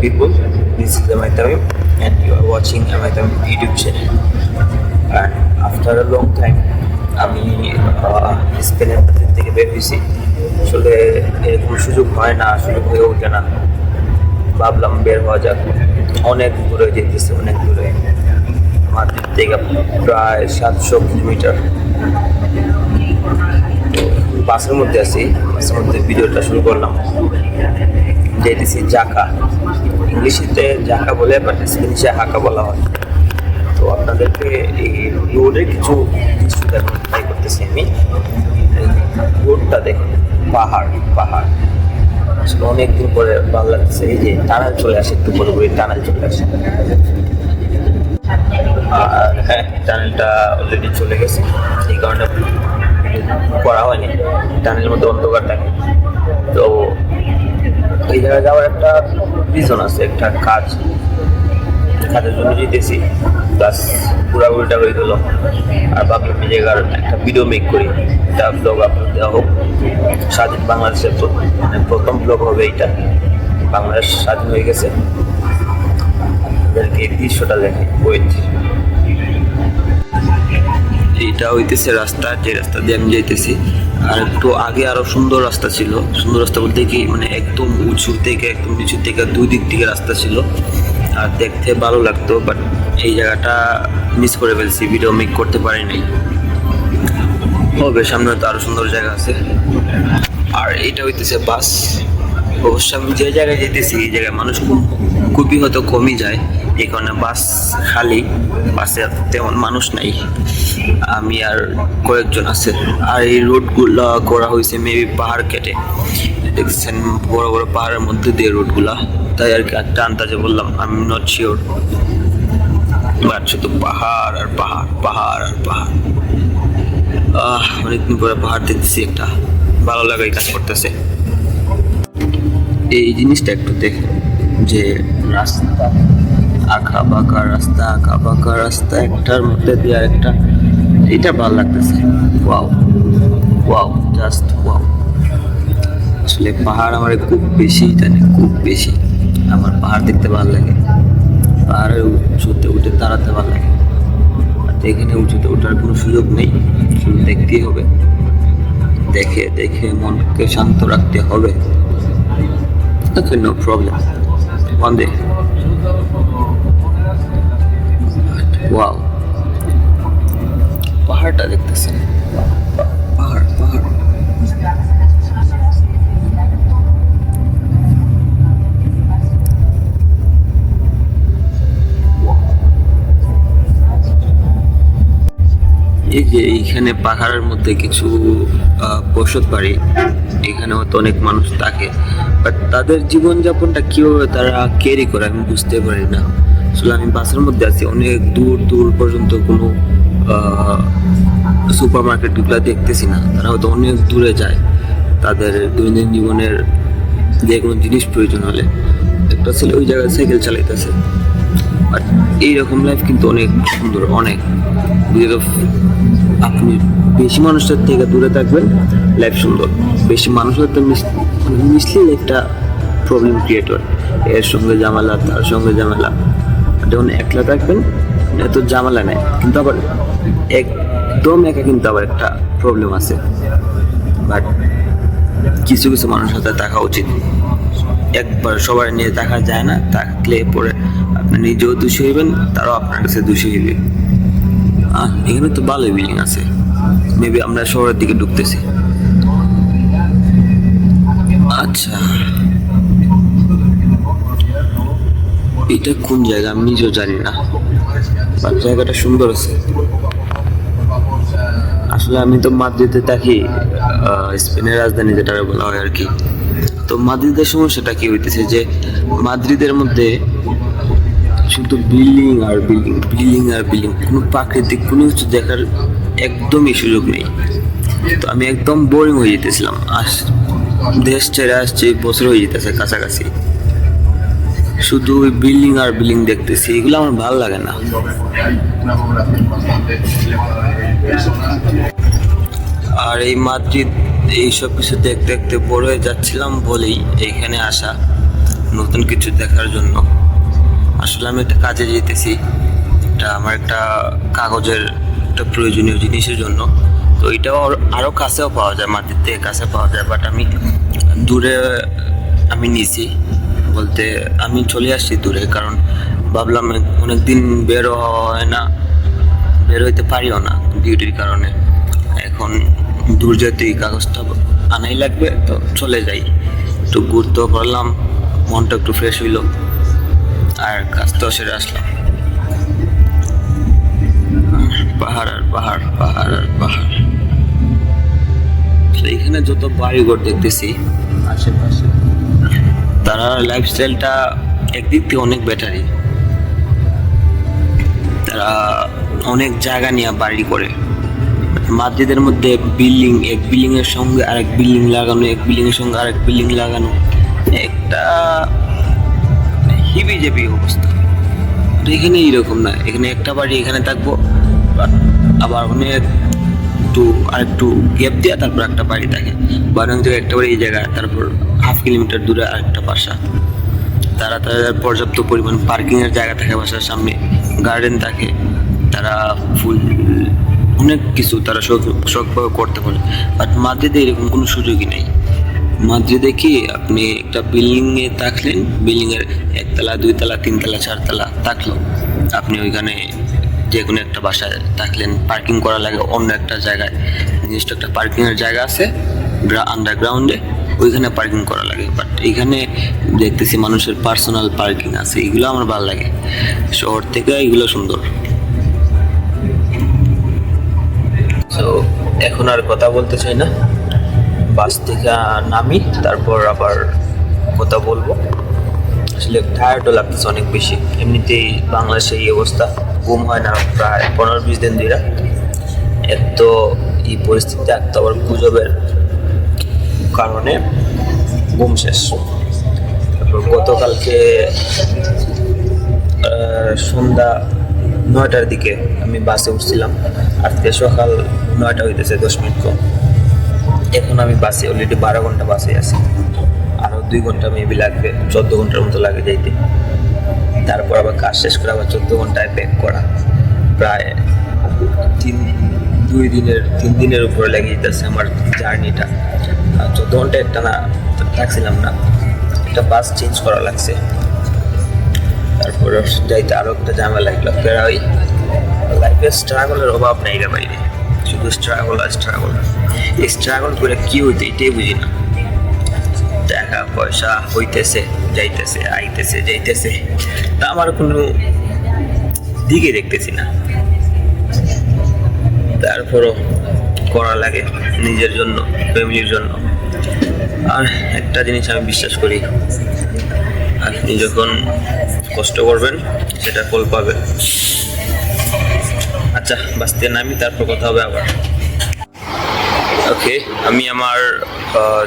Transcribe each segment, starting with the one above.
people. This is Amit Tamim, and you are watching Amit Tamim YouTube channel. And after a long time, আমি স্পেনের মাটির থেকে বের হয়েছি আসলে এরকম সুযোগ হয় না আসলে হয়ে ওঠে না ভাবলাম বের হওয়া যাক অনেক দূরে যেতেছে অনেক দূরে মাটির থেকে প্রায় সাতশো কিলোমিটার বাসের মধ্যে আছি, বাসের মধ্যে ভিডিওটা শুরু করলাম। যেতেছি জাকা। ইংলিশেতে জাকা বলে বাট স্পেনিশে হাকা বলা হয়। তো আপনাদেরকে এই রোডের কিছু দৃশ্য ট্রাই করতেছি আমি। রোডটা দেখুন, পাহাড় পাহাড়। আসলে অনেকদিন পরে ভালো লাগছে এই যে টানেল চলে আসে, একটু পুরোপুরি টানেল চলে আসে। আর হ্যাঁ টানেলটা অলরেডি চলে গেছে। এই কারণে করা হয়নি। টানেলের মধ্যে অন্ধকার থাকে। তো এই জায়গায় যাওয়ার একটা রিজন আছে, একটা কাজ। কাজের জন্য যেতেছি প্লাস ঘোরাঘুরিটা হয়ে গেলো। আর ভাবলাম এই জায়গার একটা ভিডিও মেক করি। একটা ব্লগ আপলোড দেওয়া হোক। স্বাধীন বাংলাদেশের মানে প্রথম ব্লগ হবে এইটা। বাংলাদেশ স্বাধীন হয়ে গেছে। এই দৃশ্যটা দেখে ওয়েট এইটা হইতেছে রাস্তা, যে রাস্তা দিয়ে আমি যাইতেছি। আর একটু আগে আরও সুন্দর রাস্তা ছিল। সুন্দর রাস্তা বলতে কি মানে একদম উঁচু থেকে, একদম নিচু থেকে, দুই দিক থেকে রাস্তা ছিল। আর দেখতে ভালো লাগতো বাট এই জায়গাটা মিস করে ফেলছি ভিডিও মেক করতে পারি নাই। হবে সামনে তো আরও সুন্দর জায়গা আছে। আর এটা হইতেছে বাস। অবশ্য আমি যে জায়গায় যেতেছি এই জায়গায় মানুষ খুব খুবই হয়তো কমই যায়। কারণে বাস খালি, বাসে তেমন মানুষ নাই। আমি আর কয়েকজন আছে। আর এই রোডগুলো করা হয়েছে মেবি পাহাড় কেটে। দেখছেন বড় বড় পাহাড়ের মধ্যে দিয়ে রোডগুলা। তাই আর কি একটা আন্দাজে বললাম আমি নট শিওর বাট শুধু পাহাড় আর পাহাড় পাহাড় আর পাহাড়। আহ, অনেকদিন পরে পাহাড় দেখতেছি একটা। ভালো লাগাই কাজ করতেছে। এই জিনিসটা একটু দেখে যে রাস্তা আঁকা বাঁকা রাস্তা আঁকা বাঁকা রাস্তা একটার মধ্যে দিয়ে আর একটা এটা ভালো লাগতেছে। Wow wow just wow. আসলে পাহাড় আমার খুব বেশি জানি খুব বেশি। আমার পাহাড় দেখতে ভালো লাগে। পাহাড়ের উঁচুতে উঠে দাঁড়াতে ভালো লাগে। আর এখানে উঁচুতে ওঠার কোনো সুযোগ নেই। শুধু দেখতেই হবে। দেখে দেখে মনকে শান্ত রাখতে হবে। Okay, no problem. One day. Wow. পাহাড়টা দেখতেছেন। পাহাড় পাহাড়। এই যে এইখানে পাহাড়ের মধ্যে কিছু বসত বাড়ি, এখানে হয়তো অনেক মানুষ থাকে বাট তাদের জীবনযাপনটা কীভাবে তারা ক্যারি করে আমি বুঝতে পারি না। আসলে আমি বাসের মধ্যে আছি। অনেক দূর দূর পর্যন্ত কোনো সুপার মার্কেটগুলো দেখতেছি না। তারা হয়তো অনেক দূরে যায়। তাদের দৈনন্দিন জীবনের যে কোনো জিনিস প্রয়োজন হলে। একটা ছেলে ওই জায়গায় সাইকেল চালাইতেছে। বাট এইরকম লাইফ কিন্তু অনেক সুন্দর, অনেক। আপনি বেশি মানুষের থেকে দূরে থাকবেন লাইফ সুন্দর। বেশি মানুষের তো মিশ- মানে মিশলে একটা প্রবলেম ক্রিয়েট হয়। এর সঙ্গে ঝামেলা, তার সঙ্গে আর যখন একলা থাকবেন এত জামালা নেই। কিন্তু আবার একদম একা কিন্তু আবার একটা প্রবলেম আছে। বাট কিছু কিছু মানুষের সাথে থাকা উচিত। একবার সবার নিয়ে দেখা যায় না, থাকলে পরে আপনি নিজেও দোষী হইবেন, তারাও আপনার কাছে দোষী হইবে। এখানে তো ভালোই বিল্ডিং আছে। মেবি আমরা শহরের দিকে ঢুকতেছি। আচ্ছা। এটা কোন জায়গা? আমি নিজেও জানি না। বাট জায়গাটা সুন্দর আছে। আসলে আমি তো মাদ্রিদে থাকি স্পেনের রাজধানী যেটা বলা হয় আর কি। তো মাদ্রিদের সমস্যাটা কি হইতেছে যে, মাদ্রিদের মধ্যে শুধু বিল্ডিং আর বিল্ডিং বিল্ডিং আর বিল্ডিং, কোনো প্রাকৃতিক, কোনো কিছু দেখার একদমই সুযোগ নেই। তো আমি একদম বোরিং হয়ে যেতেছিলাম। আস, দেশ ছেড়ে আসছে, বছর হয়ে যেতেছে কাছাকাছি। শুধু ওই বিল্ডিং আর বিল্ডিং দেখতেছি, এগুলো আমার ভালো লাগে না। আর এই মাদ্রিদ এই সব কিছু দেখতে দেখতে বড় হয়ে যাচ্ছিলাম বলেই এইখানে আসা, নতুন কিছু দেখার জন্য। আসলে আমি একটা কাজে যেতেছি এটা আমার একটা কাগজের একটা প্রয়োজনীয় জিনিসের জন্য। তো এটাও আরও আরও কাছেও পাওয়া যায় মাটির থেকে কাছে পাওয়া যায় বাট আমি দূরে আমি নিছি। বলতে আমি চলে আসছি দূরে, কারণ ভাবলাম অনেক দিন বেরো হয় না, বের হইতে পারিও না ডিউটির কারণে। এখন দূর যেতে এই কাগজটা আনাই লাগবে, তো চলে যাই। একটু ঘুরতেও পারলাম, মনটা একটু ফ্রেশ হইল, আর কাজটাও সেরে আসলাম। পাহাড় আর পাহাড় পাহাড় আর পাহাড়। এইখানে যত বাড়িঘর দেখতেছি, আশেপাশে তারা লাইফস্টাইলটা একদিক থেকে অনেক বেটারই তারা অনেক জায়গা নিয়ে বাড়ি করে। মাদ্রিদের মধ্যে বিল্ডিং এক বিল্ডিং এর সঙ্গে আরেক বিল্ডিং লাগানো, এক বিল্ডিং এর সঙ্গে আরেক বিল্ডিং লাগানো, একটা হিবি জেবি অবস্থা। এখানে এইরকম না, এখানে একটা বাড়ি, এখানে থাকব, আবার অনেক একটু আরেকটু গ্যাপ দেওয়া তারপর একটা বাড়ি থাকে। বারং থেকে একটা বাড়ি, এই জায়গায়, তারপর হাফ কিলোমিটার দূরে আরেকটা বাসা। তারা তাদের পর্যাপ্ত পরিমাণ পার্কিংয়ের জায়গা থাকে বাসার সামনে গার্ডেন থাকে। তারা ফুল অনেক কিছু তারা শখ, শখভাবে করতে পারে। বাট মাদ্রিদে এরকম কোনো সুযোগই নেই। মাদ্রিদে কি আপনি একটা বিল্ডিংয়ে থাকলেন বিল্ডিংয়ের একতলা, দুইতলা, তিনতলা, চারতলা থাকল। আপনি ওইখানে যে কোনো একটা বাসায় থাকলেন পার্কিং করা লাগে অন্য একটা জায়গায়। নির্দিষ্ট একটা পার্কিংয়ের জায়গা আছে আন্ডারগ্রাউন্ডে ওইখানে পার্কিং করা লাগে। বাট এইখানে দেখতেছি মানুষের পার্সোনাল পার্কিং আছে, এগুলো আমার ভালো লাগে। শহর থেকে এগুলো সুন্দর। তো এখন আর কথা বলতে চাই না। বাস থেকে নামি, তারপর আবার কথা বলব। আসলে টায়ার্ডও লাগতেছে অনেক বেশি। এমনিতেই বাংলাদেশে এই অবস্থা। ঘুম হয় না প্রায় পনেরো বিশ দিন ধরে। এত এই পরিস্থিতি এক তো আবার গুজবের কারণে ঘুম শেষ। তারপর গতকালকে সন্ধ্যা নয়টার দিকে আমি বাসে উঠছিলাম। আজকে সকাল নয়টা হইতেছে দশ মিনিট কম। এখন আমি বাসে অলরেডি বারো ঘণ্টা বাসে আছি। আরও দুই ঘণ্টা মেবি লাগবে, চোদ্দ ঘণ্টার মতো লাগে যাইতে। তারপর আবার কাজ শেষ করে আবার চোদ্দ ঘন্টায় ব্যাক করা। প্রায় তিন, দুই দিনের, তিন দিনের উপরে লেগে যেতেছে আমার জার্নিটা। চোদ্দ ঘণ্টা একটা না থাকছিলাম না। একটা বাস চেঞ্জ করা লাগছে। তারপর যাইতে আরও একটা ঝামেলা লাগল। ফেরা ওই লাইফে স্ট্রাগলের অভাব নেই রে বাইরে। শুধু স্ট্রাগল আর স্ট্রাগল এই স্ট্রাগল করে কি হইতে এটাই বুঝি না। টাকা পয়সা হইতেছে, যাইতেছে, আইতেছে, যাইতেছে। তা আমার কোনো দিকে দেখতেছি না। তারপরও করা লাগে নিজের জন্য, ফ্যামিলির জন্য। আর একটা জিনিস আমি বিশ্বাস করি আপনি যখন কষ্ট করবেন, সেটা ফল পাবেন। আচ্ছা বাঁচতে নামি, তারপর কথা হবে আবার। ওকে আমি আমার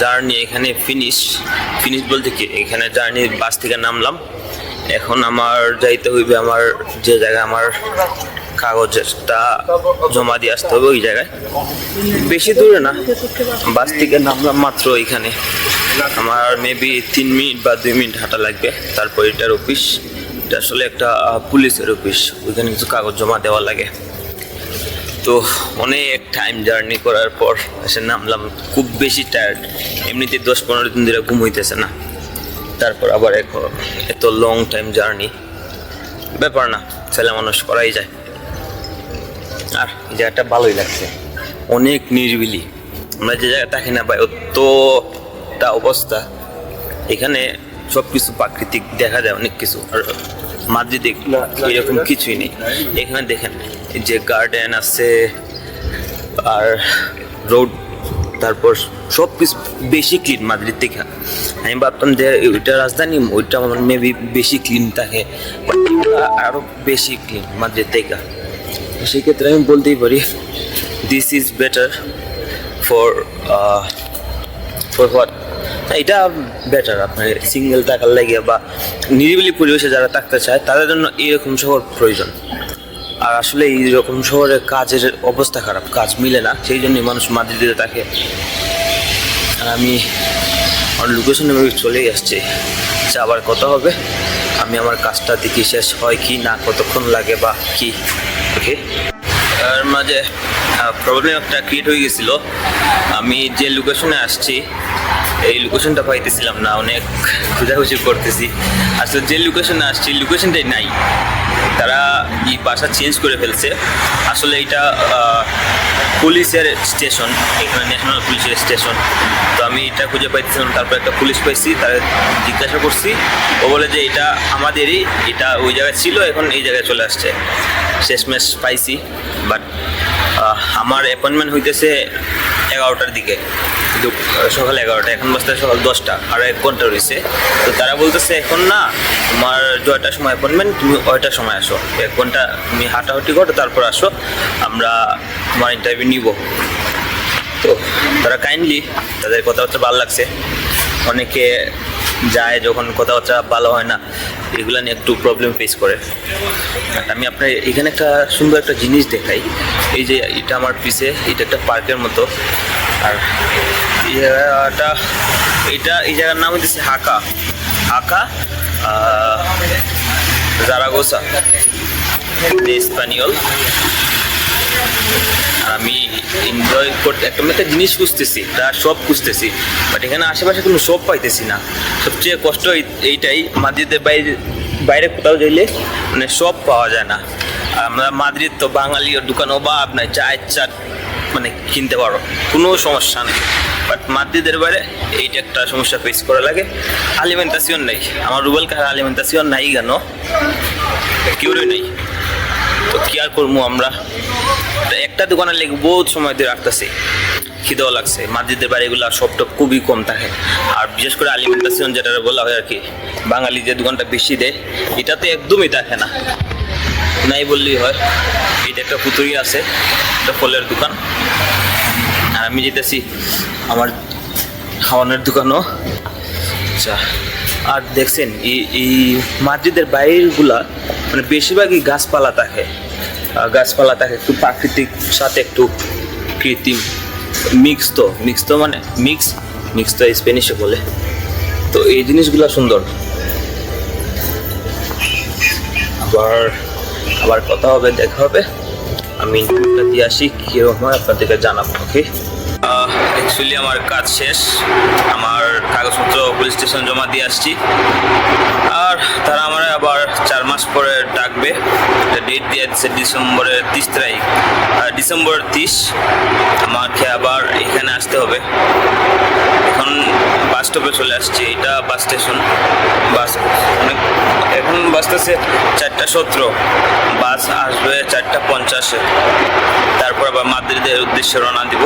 জার্নি এখানে ফিনিশ ফিনিশ বলতে কি? এখানে জার্নি বাস থেকে নামলাম। এখন আমার যাইতে হইবে আমার যে জায়গায় আমার কাগজটা জমা দিয়ে আসতে হবে ওই জায়গায়। বেশি দূরে না, বাস থেকে নামলাম মাত্র এখানে। আমার মেবি তিন মিনিট বা দুই মিনিট হাঁটা লাগবে। তারপর এটার অফিস এটা আসলে একটা পুলিশের অফিস ওইখানে কিছু কাগজ জমা দেওয়া লাগে। তো অনেক টাইম জার্নি করার পর এসে নামলাম, খুব বেশি টায়ার্ড এমনিতে দশ পনেরো দিন ধরে ঘুম হইতেছে না। তারপর আবার এক- এত লং টাইম জার্নি ব্যাপার না, ছেলে মানুষ করাই যায়। আর জায়গাটা ভালোই লাগছে। অনেক নিরিবিলি। আমরা যে জায়গায় থাকি না ভাই, অতটা অবস্থা। এখানে সব কিছু প্রাকৃতিক দেখা যায় অনেক কিছু। আর মাদ্রিদে এরকম কিছুই নেই। এখানে দেখেন যে গার্ডেন আছে, আর রোড তারপর সব কিছু বেশি ক্লিন মাদ্রিদ থেকে আমি ভাবতাম যে ওইটা রাজধানী, ওইটা মেবি বেশি ক্লিন থাকে, but এগুলা আরও বেশি ক্লিন মাদ্রিদ থেকে সেক্ষেত্রে আমি বলতেই পারি this is better for for what এটা বেটার আপনার সিঙ্গেল থাকার লাগে বা নিরিবিলি পরিবেশে যারা থাকতে চায়, তাদের জন্য এইরকম শহর প্রয়োজন। আর আসলে এইরকম শহরে কাজের অবস্থা খারাপ, কাজ মিলে না, সেই জন্যই মানুষ মাদ্রিদে থাকে আর আমি আমার লোকেশনে চলেই আসছি। আচ্ছা আবার কথা হবে, আমি আমার কাজটা দেখি শেষ হয় কি না, কতক্ষণ লাগে বা কি। ওকে এর মাঝে প্রবলেম একটা ক্রিয়েট হয়ে গেছিল। আমি যে লোকেশনে আসছি, এই লোকেশনটা পাইতেছিলাম না, অনেক খোঁজাখুঁজি করতেছি। আসলে যে লোকেশনে আসছি লোকেশনটাই নাই। তারা এই বাসা চেঞ্জ করে ফেলছে। আসলে এটা পুলিশের স্টেশন এখানে ন্যাশনাল পুলিশের স্টেশন তো আমি এটা খুঁজে পাইতেছিলাম, তারপর একটা পুলিশ পাইছি, তারা জিজ্ঞাসা করছি। ও বলে যে এটা আমাদেরই, এটা ওই জায়গায় ছিল, এখন এই জায়গায় চলে আসছে। শেষমেশ পাইছি বাট আমার অ্যাপয়েন্টমেন্ট হইতেছে এগারোটার দিকে। সকাল এগারোটা, এখন বাজতে সকাল দশটা, আর এক ঘণ্টা রয়েছে তো তারা বলতেছে, এখন না, তোমার জয়টার সময় অ্যাপয়েন্টমেন্ট তুমি ওইটার সময় আসো। এক ঘণ্টা তুমি হাঁটাহাঁটি করো, তারপর আসো, আমরা তোমার ইন্টারভিউ নিব। তো তারা কাইন্ডলি তাদের কথাবার্তা ভালো লাগছে। অনেকে যায় যখন কথাবার্তা ভালো হয় না, এগুলো নিয়ে একটু প্রবলেম ফেস করে। আমি আপনার এখানে একটা সুন্দর একটা জিনিস দেখাই। এই যে এটা আমার পিছে, এটা একটা পার্কের মতো। আর এই জায়গাটা এটা এই জায়গার নাম হচ্ছে হাকা। হাকা জারাগোসা। স্পানিয়ল আমি এনজয় করতে, একটা একটা জিনিস খুঁজতেছি, তার সব খুঁজতেছি বাট এখানে আশেপাশে কোনো সব পাইতেছি না। সবচেয়ে কষ্ট এই- এইটাই, মাদ্রিদের বাইরে বাইরে কোথাও যাইলে মানে সব পাওয়া যায় না। আমরা মাদ্রিদ তো বাঙালি দোকান, অভাব নাই, চা চা মানে কিনতে পারো, কোনো সমস্যা নেই। বাট মাদ্রিদের বাইরে এইটা একটা সমস্যা ফেস করা লাগে। আলিমেন্টাসিয়ন নেই, আমার রুবেল কাহার আলিমেন্টাসিয়ন নাই কেন? কেউরই নেই। কি আর করব আমরা? একটা দোকানে লেগে বহুত সময় ধরে রাখতেছি। খিদেও লাগছে। মাদ্রিদের বাড়িগুলো সবটা খুবই কম থাকে। আর বিশেষ করে আলিমেন্টাসিয়ন যেটা বলা হয় আর কি বাঙালি যে দোকানটা বেশি দেয়, এটা তো একদমই থাকে না। নাই বললেই হয়। এটা একটা পুতুরি আছে একটা ফলের দোকান। আর আমি যেতেছি আমার খাওয়ানোর দোকানও। আচ্ছা আর দেখছেন, এই মাদ্রিদের বাইরেগুলা মানে বেশিরভাগই গাছপালা থাকে। গাছপালা থাকে একটু প্রাকৃতিক সাথে একটু কৃত্রিম মিক্স তো মিক্স তো মানে মিক্স মিক্স তো স্পেনিশে বলে। তো এই জিনিসগুলা সুন্দর। আবার আবার কথা হবে, দেখা হবে। আমি ইন্টারভিউটা দিয়ে আসি কীরকম হয় আপনাদেরকে জানাব ওকে অ্যাকচুয়ালি আমার কাজ শেষ। আমার কাগজপত্র পুলিশ স্টেশন জমা দিয়ে আসছি। আর তারা আবার চার মাস পরে ডাকবে। ডেট দিয়ে দিচ্ছে ডিসেম্বরের তিরিশ তারিখ। আর ডিসেম্বরের তিরিশ আমাকে আবার এখানে আসতে হবে। এখন বাস স্টপে চলে আসছি, এটা বাস স্টেশন বাস অনেক এখন বাসতেছে চারটা সতেরো। বাস আসবে চারটা পঞ্চাশে। তারপর আবার মাদ্রিদের উদ্দেশ্যে রওনা দিব।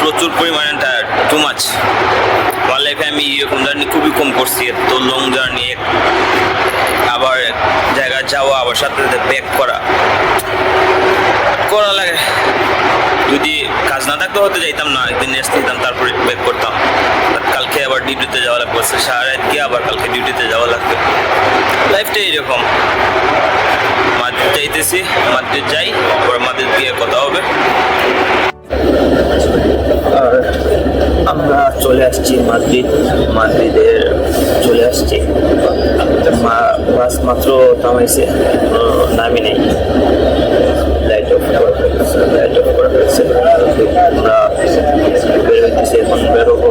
প্রচুর পরিমাণে টায়ার্ড টু মাছ আমার লাইফে আমি এরকম জার্নি খুবই কম করছি, এত লং জার্নি আবার এক জায়গায় যাওয়া, আবার সাথে সাথে ব্যাক করা। করা লাগে। যদি কাজ না থাকতো হতে যাইতাম না, একদিন রেস্ট নিতাম, তারপরে ব্যাক করতাম। কালকে আবার ডিউটিতে যাওয়া লাগবে সারা রাত গিয়ে আবার কালকে ডিউটিতে যাওয়া লাগবে। লাইফটা এরকম। মাদ্রিদ যাইতেছি, মাদ্রিদ যাই আবার মাদ্রিদ গিয়ে কথা হবে। আর আমরা চলে আসছি মাদ্রিদ মাদ্রিদে চলে আসছি। মা, বাস মাত্র থামাইছে নামি নেই। লাইট অফ লাইট অফ করা হয়েছে আমরা বের এখন বেরোবো